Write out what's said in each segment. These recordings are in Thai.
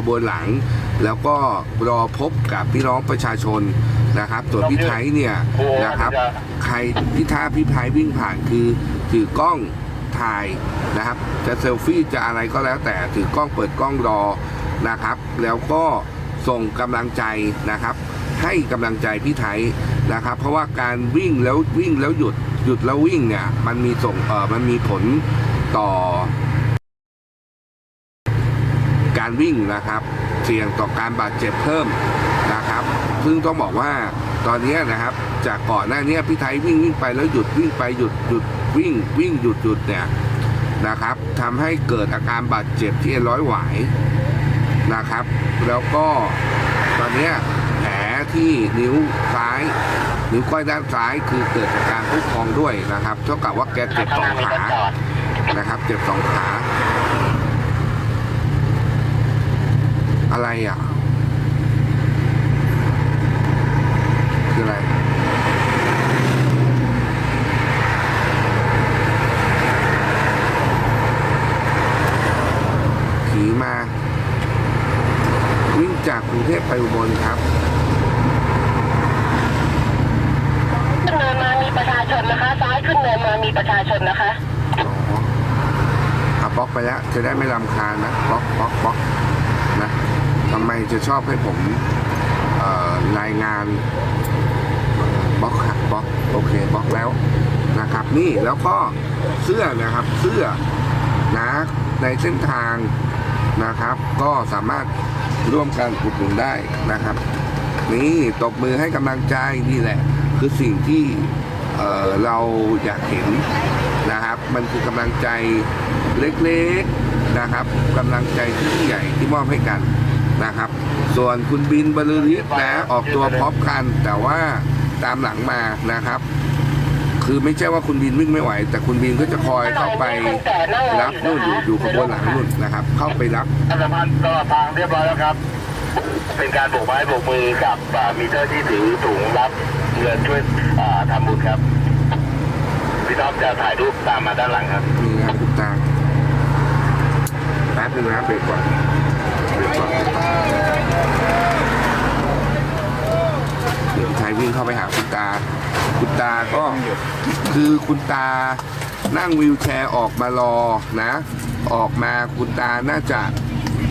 ขบวนหลัง แล้วก็รอพบกับพี่น้องประชาชนนะครับส่วนพี่ไทยเนี่ยนะครับใครพี่ท่าพี่ไทยวิ่งผ่านคือถือกล้องถ่ายนะครับ จะเซลฟี่จะอะไรก็แล้วแต่ถือกล้องเปิดกล้องรอนะครับ แล้วก็ส่งกำลังใจนะครับ ให้กำลังใจพี่ไทยนะครับ เพราะว่าการวิ่งแล้ววิ่งแล้วหยุดหยุดแล้ววิ่งเนี่ยมันมีส่งเออมันมีผลต่อ การวิ่งนะครับ เสี่ยงต่อการบาดเจ็บเพิ่มนะครับ ซึ่งต้องบอกว่าตอนนี้นะครับ จากก่อนหน้านี้พี่ไทยวิ่งวิ่งไปแล้วหยุดวิ่งไปหยุดหยุดวิ่งวิ่งหยุดหยุดเนี่ยนะครับทำให้เกิดอาการบาดเจ็บที่ร้อยหวายนะครับ แล้วก็ตอนนี้แผลที่นิ้วซ้าย นิ้วก้อยด้านซ้ายคือเกิดจากการพุพองด้วยนะครับ เท่ากับว่าแกเจ็บสองขานะครับ เจ็บสองขา อะไรอะ คืออะไร ผีมา วิ่งจากกรุงเทพไปอุบลครับขึ้นเนินมามีประชาชนนะคะ ซ้ายขึ้นเนินมามีประชาชนนะคะอ๋อเอาบล็อกไปแล้ว จะได้ไม่รำคาญนะบล็อกบล็อกบล็อกนะ ทำไมจะชอบให้ผมรายงานบล็อกหักบล็อกโอเคบล็อกแล้วนะครับ นี่แล้วก็เสื้อนะครับเสื้อนะในเส้นทางนะครับ ก็สามารถร่วมกันอุดหนุนได้นะครับ นี่ตบมือให้กำลังใจนี่แหละ คือสิ่งที่เเราอยากเห็นนะครับ มันคือกำลังใจเล็กๆนะครับกำลังใจที่ใหญ่ที่มอบให้กัน นะครับ ส่วนคุณบินบรรลือฤทธิ์นะออกตัวพร้อมกัน แต่ว่าตามหลังมานะครับ คือไม่ใช่ว่าคุณบินวิ่งไม่ไหว แต่คุณบินก็จะคอยเข้าไปรับนู่นอยู่อยู่ขบวนหลังนู่นนะครับ เข้าไปรับอัตภัณฑ์ตลอดทางเรียบร้อยแล้วครับ เป็นการโบกไม้โบกมือกับอ่ามีเจ้าที่ถือถุงรับเงินช่วยอ่าทำบุญครับพี่ท็อปจะถ่ายรูปตามมาด้านหลังครับนี่ครับคุณตาแป๊บนึงนะเบรกก่อน เบรกก่อนเดี๋ยวชายวิ่งเข้าไปหาคุณตา คุณตาก็คือคุณตานั่งวิวแชร์ออกมารอนะ ออกมาคุณตาน่าจะ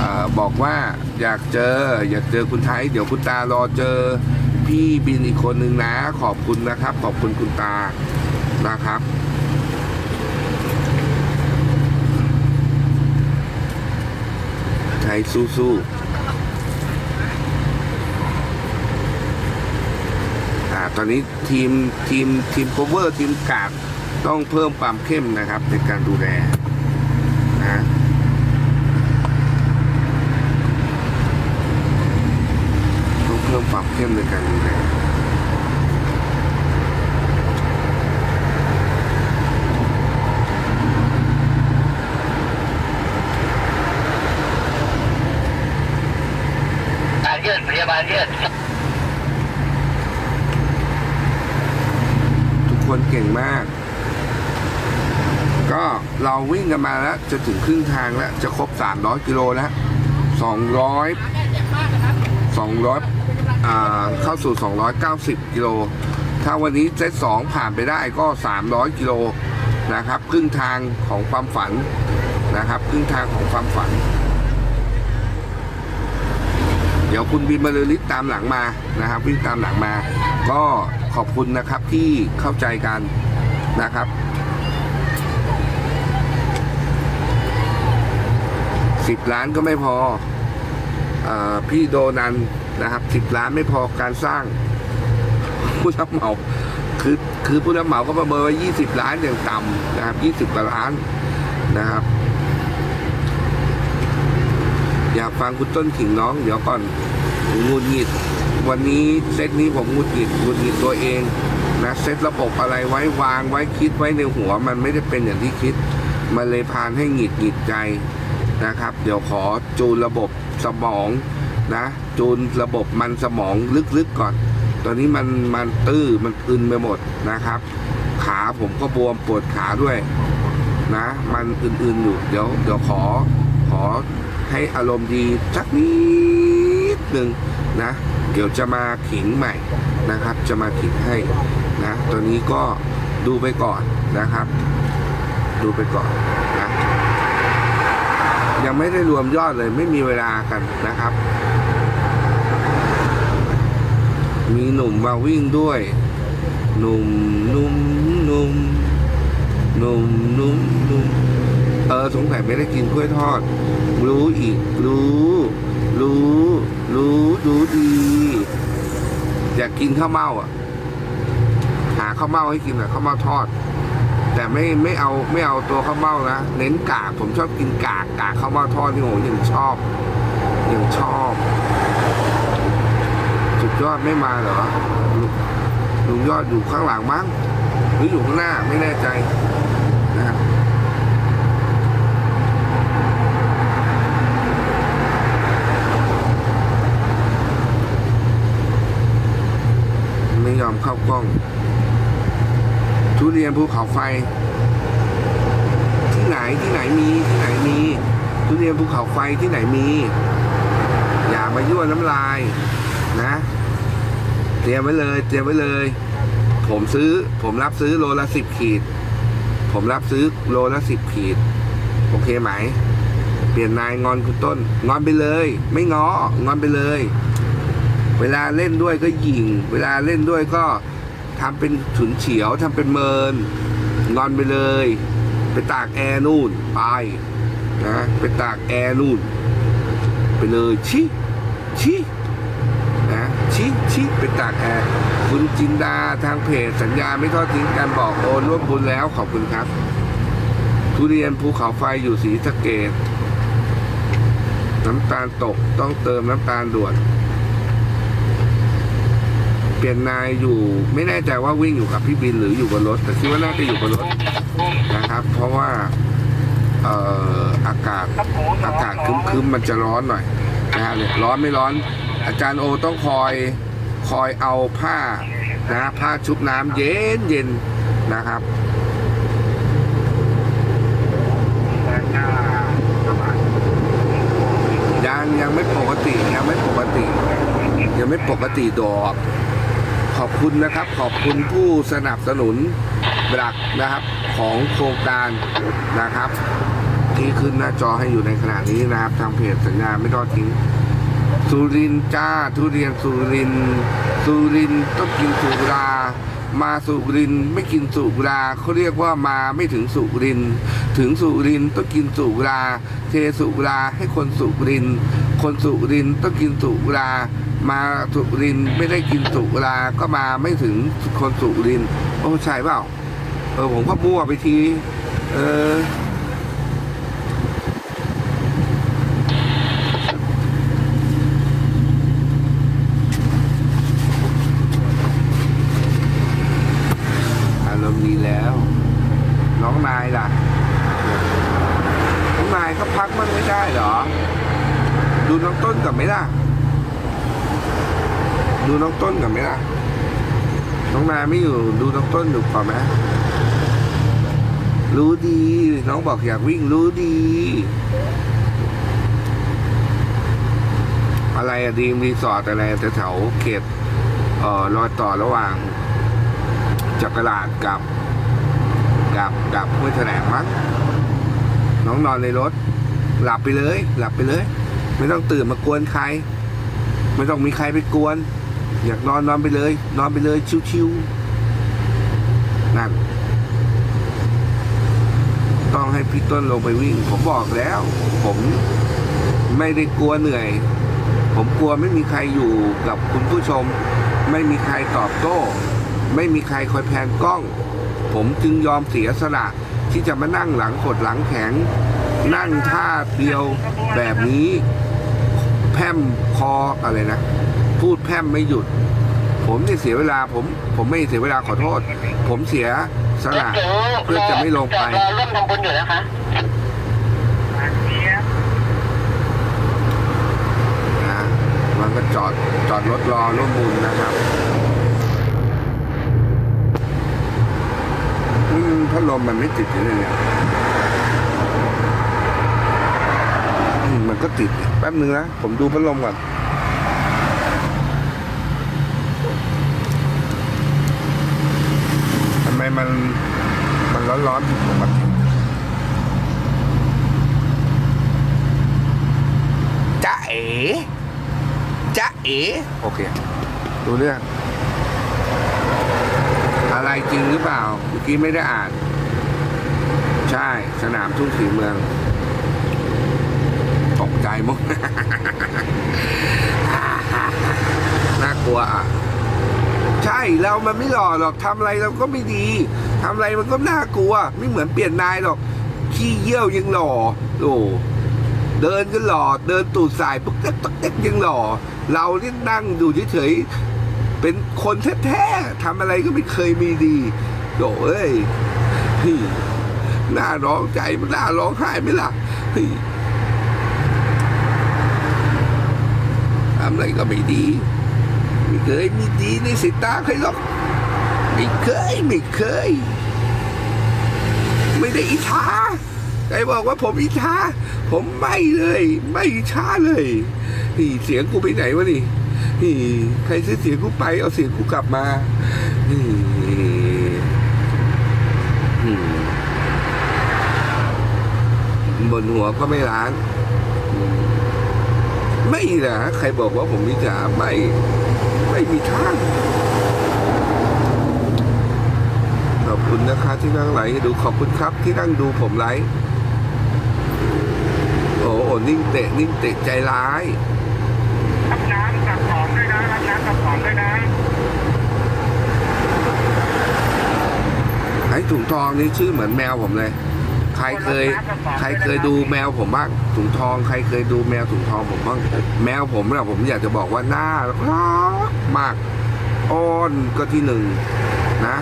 ออบอกว่าอยากเจอ อยากเจอคุณไทย เดี๋ยวคุณตารอเจอพี่บินอีกคนนึงนะ ขอบคุณนะครับ ขอบคุณคุณตานะครับ ไท ยสู้ๆอ่าตอนนี้ทีมทีมทีมโคเวอร์ทีมกาดต้องเพิ่มความเข้มนะครับในการดูแลนะต้องเพิ่มความเข้มในการดูแล การยืดพยาบาลยืด ทุก คนเก่งมาก ก็เราวิ่งกันมาแล้ว จะถึงครึ่งทางแล้ว จะครบ 300 กิโลแล้ว 200 200อ่าเข้าสู่ 290 กิโล ถ้าวันนี้เซต2ผ่านไปได้ก็ 300 กิโลนะครับ ครึ่งทางของความฝันนะครับ ครึ่งทางของความฝัน เดี๋ยวคุณบินบรรลือฤทธิ์ตามหลังมานะครับ วิ่งตามหลังมา ก็ขอบคุณนะครับที่เข้าใจกันนะครับ สิบล้านก็ไม่พออพี่โดนันนะครับสิบล้านไม่พอการสร้างผู้รับเหมาคือคือผู้รับเหมาก็ประเมินไว้ยี่สิบล้านอย่างต่ำนะครับยี่สิบกว่าล้านนะครับ อยากฟังคุณต้นขิงน้อง เดี๋ยวก่อน หงุดหงิด วันนี้เซตนี้ผมหงุดหงิดหงุดหงิดตัวเองนะเซตระบบอะไรไว้วางไว้คิดไว้ในหัว มันไม่ได้เป็นอย่างที่คิด มันเลยพานให้หงิดหงิดใจนะครับ เดี๋ยวขอจูนระบบสมองนะจูนระบบมันสมองลึกๆก่อน ตอนนี้มันมันตื้อมันอึนไปหมดนะครับ ขาผมก็บวมปวดขาด้วยนะ มันอื่นๆอยู่เดี๋ยวเดี๋ยวขอขอให้อารมณ์ดีสักนิด นึงนะ เดี๋ยวจะมาขิงใหม่นะครับ จะมาขิงให้นะตัวนี้ก็ดูไปก่อนนะครับ ดูไปก่อนนะยังไม่ได้รวมยอดเลยไม่มีเวลากันนะครับ มีหนุ่มมาวิ่งด้วย หนุ่มนุ่มนุ่มหนุ่มนุ่มนุ่มเออสงสัยไม่ได้กินกล้วยทอด รู้อีก รู้ รู้ รู้รู้ดี อยากกินข้าวเม่าอะ หาข้าวเม่าให้กินอะข้าวเม่าทอด แต่ไม่ไม่เอาไม่เอาตัวข้าวเม่านะเน้นกากผมชอบกินกากกากข้าวเม่าทอดนี่โหยังชอบยังชอบ สุดยอดไม่มาเหรอลุงยอดอยู่ข้างหลังมั้งหรืออยู่ข้างหน้าไม่แน่ใจนะครับไม่ยอมเข้ากล้อง ทุเรียนภูเขาไฟ ที่ไหนที่ไหนมีที่ไหนมี ทุเรียนภูเขาไฟที่ไหนมี อย่ามายั่วน้ำลายนะ เตรียมไว้เลยเตรียมไว้เลย ผมซื้อผมรับซื้อโลละสิบขีด ผมรับซื้อโลละสิบขีด โอเคไหม เปลี่ยนนายงอนคุณต้น งอนไปเลย ไม่งองอนไปเลย เวลาเล่นด้วยก็ยิง เวลาเล่นด้วยก็ทำเป็นฉุนเฉียวทำเป็นเมินงอนไปเลย ไปตากแอร์นู่นไปนะไปตากแอร์นู่น ไปเลยชิชินะชิชิไปตากแอร์คุณจินดาทางเพจสัญญาไม่ทอดทิ้งการบอกโอนร่วมบุญแล้วขอบคุณครับ ทุเรียนภูเขาไฟอยู่สีสะเกดน้ำตาลตกต้องเติมน้ำตาลด่วน เปลี่ยนนายอยู่ไม่แน่ใจว่าวิ่งอยู่กับพี่บินหรืออยู่บนรถ แต่คิดว่าน่าจะอยู่บนรถนะครับ เพราะว่าเอ่ออากาศอากาศครึ้มๆมันจะร้อนหน่อยนะฮะเนี่ยร้อนไม่ร้อน อาจารย์โอต้องคอยคอยเอาผ้านะผ้าชุบน้ำเย็นเย็นนะครับยังยังไม่ปกติยังไม่ปกติ ยังไม่ปกติดอก อบคุณนะครับ ขอบคุณผู้สนับสนุนหลักนะครับของโครงการนะครับ ที่ขึ้นหน้าจอให้อยู่ในขณะนี้นะครับทางเพจสัญญาไม่ทอดทิ้งสุรินจ้าทุเรียนสุรินสุรินต้องกินสุรามาสุรินไม่กินสุราเขาเรียกว่ามาไม่ถึงสุริน ถึงสุรินต้องกินสุรา เทสุราให้คนสุริน คนสุรินต้องกินสุรา มาสุรินไม่ได้กินสุราก็มาไม่ถึงคนสุรินโอ้ใช่เปล่าเออผมก็มั่วไปที เออารมณ์ดีแล้ว น้องนายล่ะ น้องนายก็พักมันไม่ได้เหรอ ดูน้องต้นกับไหมล่ะ ดูน้องต้นกับไหมล่ะ น้องนายไม่อยู่ ดู น้นอยู่ก่อไหมรู้ดี น้องบอกอยากวิ่งรู้ดี อะไรอะดีมรีสอร์ทอะไรแถวเขตเอ่อรอยต่อระหว่าง จักรลาดกับ กับกับห้วยแถลงมั้งน้องนอนในรถ หลับไปเลย หลับไปเลย ไม่ต้องตื่นมากวนใคร ไม่ต้องมีใครไปกวน อยากนอนนอนไปเลย นอนไปเลยชิวๆ นั่นต้องให้พี่ต้นลงไปวิ่ง ผมบอกแล้ว ผมไม่ได้กลัวเหนื่อย ผมกลัวไม่มีใครอยู่กับคุณผู้ชม ไม่มีใครตอบโต้ ไม่มีใครคอยแพนกล้อง ผมจึงยอมเสียสละที่จะมานั่งหลังกดหลังแข็ง นั่งท่าเดียวแบบนี้ แพมคออะไรนะ พูดแพมไม่หยุด ผมเนี่ยเสียเวลาผม ผมไม่เสียเวลาขอโทษ ผมเสียสละเพื่อจะไม่ลงไปรอร่วมทำบุญอยู่นะคะนะมันก็จอดจอดรถรอร่วมบุญนะครับอืมพัดลมมันไม่ติดอยู่เลยเนี่ยอืมมันมันก็ติดเนี่ยแป๊บนึงนะผมดูพัดลมก่อน ทำไมันมันร้อนๆผิดปกติจะเอ๋จะเอ๋โอเคดูเรื่อง อะไรจริงหรือเปล่า เมื่อกี้ไม่ได้อ่าน ใช่สนามทุ่งสีเมือง ตกใจมั้งน่ากลัวอะ ใช่เรามันไม่หล่อหรอกทำอะไรเราก็ไม่ดีทำอะไรมันก็น่ากลัว ไม่เหมือนเปลี่ยนนายหรอกขี้เยี่ยวยังหล่อโอ้เดินก็หล่อเดินตูดสายปุ๊กเต๊กปุ๊กเต๊กยังหล่อ เราเนี่ยนั่งดูเฉยๆเป็นคนแท้ๆทำอะไรก็ไม่เคยมีดีโถเอ้ยฮ้ยน่าร้องใจมันน่าร้องไห้ไหมล่ะทำอะไรก็ไม่ดี เคยมีดีในสายตาใครหรอกไม่เคยไม่เคย ไม่ได้อิจฉาใครบอกว่าผมอิจฉาผมไม่เลย ไม่อิจฉาเลยนี่เสียงกูไปไหนวะนี่นี่ใครซื้อเสียงกูไป เอาเสียงกูกลับมานี่บนหัวก็ไม่ล้าง ไม่นะใครบอกว่าผมอิจฉาไม่ ไม่มีทางขอบคุณนะคะที่นั่งไลฟ์ให้ดูขอบคุณครับที่นั่งดูผมไลฟ์โอ้โหนิ่งเตะนิ่งเตะใจร้ายรับน้ำกับของด้วยนะรับน้ำกับของด้วยนะไอ้ถุงทองนี่ชื่อเหมือนแมวผมเลยใค รเคย ใครเคยดูแมวผมบ้างถุงทอง ใครเคยดูแมวถุงทองผมบ้างแมวผมเนี่ยผมอยากจะบอกว่าน่ารักมากอ้อนก็ที่หนึ่งนะ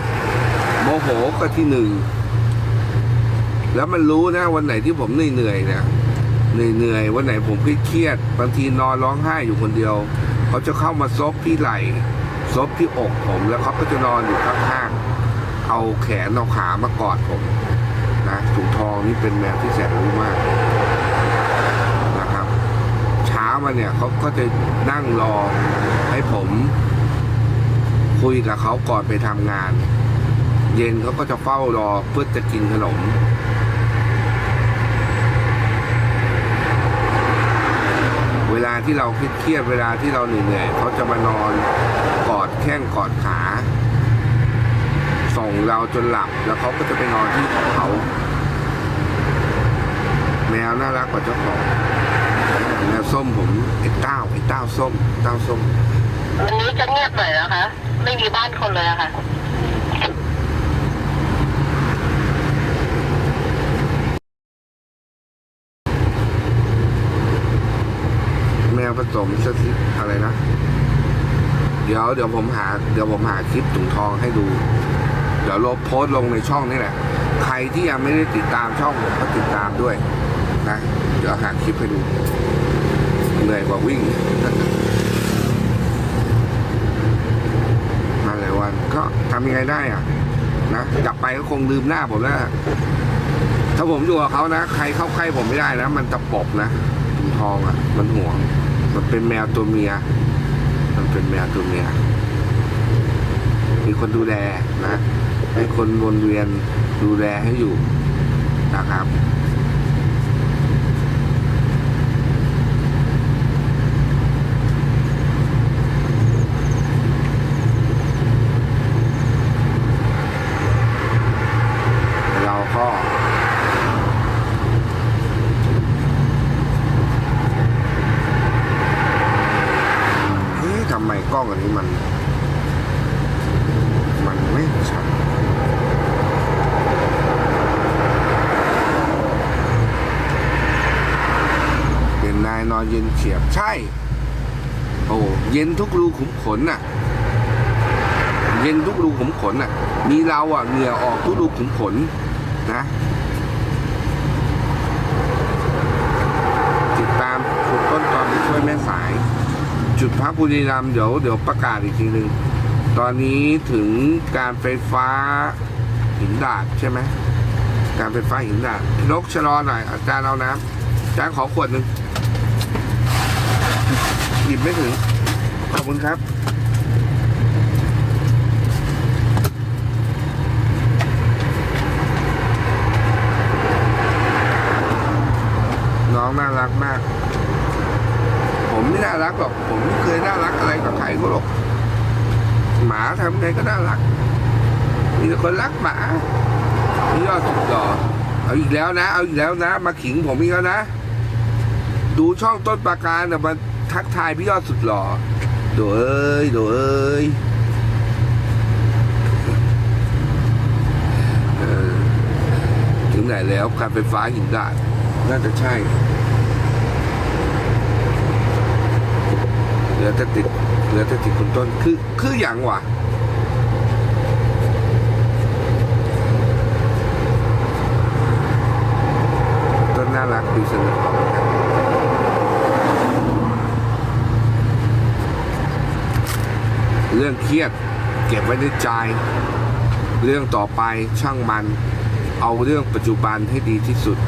โมโหก็ที่หนึ่งแล้วมันรู้นะวันไหนที่ผมเหนื่อยๆเนี่ยเหนื่อยๆวันไหนผมเครียดบางทีนอนร้องไห้อยู่คนเดียวเขาจะเข้ามาซบที่ไหล่ซบที่อกผม แล้วเขาก็จะนอนอยู่ข้างๆเอาแขนเอาขามากอดผม นะถุงทองนี่เป็นแมวที่แสนรู้มากนะครับ เช้ามาเนี่ยเขาก็จะนั่งรอให้ผม คุยกับเขาก่อนไปทำงาน เย็นเขาก็จะเฝ้ารอเพื่อจะกินขนมเวลาที่เราเครียดเวลาที่เราเหนื่อยเขาจะมานอนกอดแข้งกอดขา ส่งเราจนหลับ แล้วเขาก็จะไปนอนที่ของเขา แมวน่ารักกว่าเจ้าของแมวส้มผมไอ้เต้าไอ้เต้าส้มเต้าส้มวันนี้จะเงียบหน่อยนะคะ ไม่มีบ้านคนเลยอะค่ะแมวผสมสถิอะไรนะ เดี๋ยวเดี๋ยวผมหา เดี๋ยวผมหาคลิปถุงทองให้ดู เดี๋ยวลบโพสต์ลงในช่องนี่แหละ ใครที่ยังไม่ได้ติดตามช่องผมก็ติดตามด้วยนะเดี๋ยวหาคลิปให้ดูเหนื่อยกว่าวิ่งมาหลายวันก็ทำยังไงได้อะนะกลับไปก็คงลืมหน้าผมแล้วถ้าผมอยู่กับเขานะ ใครเข้าใกล้ผมไม่ได้นะ มันตะปบนะถุงทองอะ มันห่วง มันเป็นแมวตัวเมีย มันเป็นแมวตัวเมีย มีคนดูแลนะ ให้คนวนเวียนดูแลให้อยู่นะครับเราก็เอ๊ะทำไมกล้องอันนี้มันไม่ชัด เป็นนายน อนเย็นเฉียบใช่ โอ้เย็นทุกรูขุมขนน่ะ เย็นทุกรูขุมขนน่ะ มีเราอะเหงื่อออกทุกรูขุมขนนะติดตามขุดต้นตอนที่ช่วยแม่สาย จุดพักบุรีรัมย์เดี๋ยวเดี๋ยวประกาศอีกทีหนึ่งตอนนี้ถึงการไฟฟ้าหินดาดใช่ไหมการไฟฟ้าหินดาดนกชะลอหน่อยอาจารย์เอาน้ำอาจารย์ขอขวดหนึ่ง หยิบไม่ถึง ขอบคุณครับ น้องน่ารักมาก ผมไม่น่ารักหรอก ผมไม่เคยน่ารักอะไรกับใครเขาหรอก หมาทำไงก็น่ารัก มีคนรักหมานี่ยอดสุดหล่อเอาอีกแล้วนะ เอาอีกแล้วนะ มาขิงผมอีกแล้วนะ ดูช่องต้นปราการแต่ะมา ทักทายพี่ยอดสุดหล่อโดเอ้ยโดเอ้ยถึงไหนแล้วการไฟฟ้าหินดาดน่าจะใช่เหลือแต่ติดเหลือแต่ติดคนต้นคือคืออย่างวะต้นน่ารักดีสนุก เรื่องเครียด เก็บไว้ในใจ เรื่องต่อไปช่างมัน เอาเรื่องปัจจุบันให้ดีที่สุด